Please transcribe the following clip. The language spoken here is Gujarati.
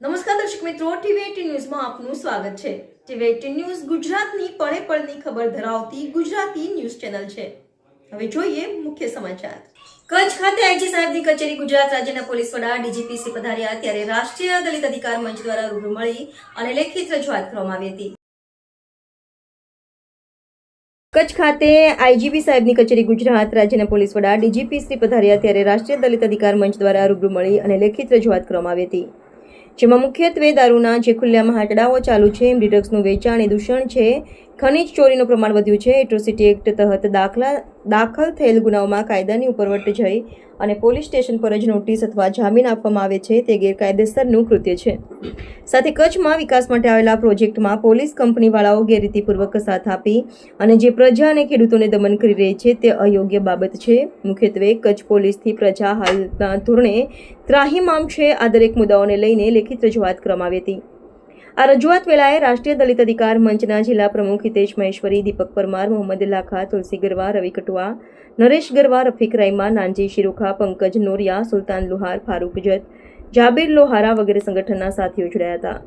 નમસ્કાર દર્શક મિત્રો, ટીવી ન્યૂઝમાં આપનું સ્વાગત છે. ટીવી ન્યૂઝ ગુજરાતની પળે પળની ખબર ધરાવતી ગુજરાતી ન્યૂઝ ચેનલ છે. હવે જોઈએ મુખ્ય સમાચાર. કચ્છ ખાતે આઈજી સાહેબની કચેરી ગુજરાત રાજ્યના પોલીસ વડા ડીજીપીસી પધાર્યા ત્યારે રાષ્ટ્રીય દલિત અધિકાર મંચ દ્વારા રૂબરૂ મળી અને લેખિત રજૂઆત કરવામાં આવી હતી. કચ્છ ખાતે આઈજીપી સાહેબની કચેરી ગુજરાત રાજ્યના પોલીસ વડા ડીજીપી શ્રી પધાર્યા ત્યારે રાષ્ટ્રીય દલિત અધિકાર મંચ દ્વારા રૂબરૂ મળી અને લેખિત રજૂઆત કરવામાં આવી હતી. જેમાં મુખ્યત્વે દારૂના જે ખુલ્લામાં હાટડાઓ ચાલુ છે એમ ડ્રગ્સનું વેચાણ એ દૂષણ છે. ખનીજ ચોરીનું પ્રમાણ વધ્યું છે. એટ્રોસિટી એક્ટ તહત દાખલા દાખલ થયેલ ગુનાઓમાં કાયદાની ઉપરવટ જઈ અને પોલીસ સ્ટેશન પર જ નોટિસ અથવા જામીન આપવામાં આવે છે તે ગેરકાયદેસરનું કૃત્ય છે. સાથે કચ્છમાં વિકાસ માટે આવેલા પ્રોજેક્ટમાં પોલીસ કંપનીવાળાઓ ગેરરીતિપૂર્વક સાથ આપી અને જે પ્રજા અને ખેડૂતોને દમન કરી રહી છે તે અયોગ્ય બાબત છે. મુખ્યત્વે કચ્છ પોલીસથી પ્રજા હાલના ધોરણે ત્રાહીમામ છે. આ દરેક મુદ્દાઓને લઈને લેખિત રજૂઆત કરવામાં આવી હતી. આ રજૂઆત વેળાએ રાષ્ટ્રીય દલિત અધિકાર મંચના જિલ્લા પ્રમુખ હિતેશ મહેશ્વરી, દીપક પરમાર, મોહમ્મદ લાખા, તુલસી ગરવા, રવિ કટુઆ, નરેશ ગરવા, રફીક રાયમા નાનજી શિરોખા, પંકજ નોરિયા, સુલતાન લુહાર, ફારૂક જત જાબીર લોહારા વગેરે સંગઠનના સાથીઓ જોડાયા હતા.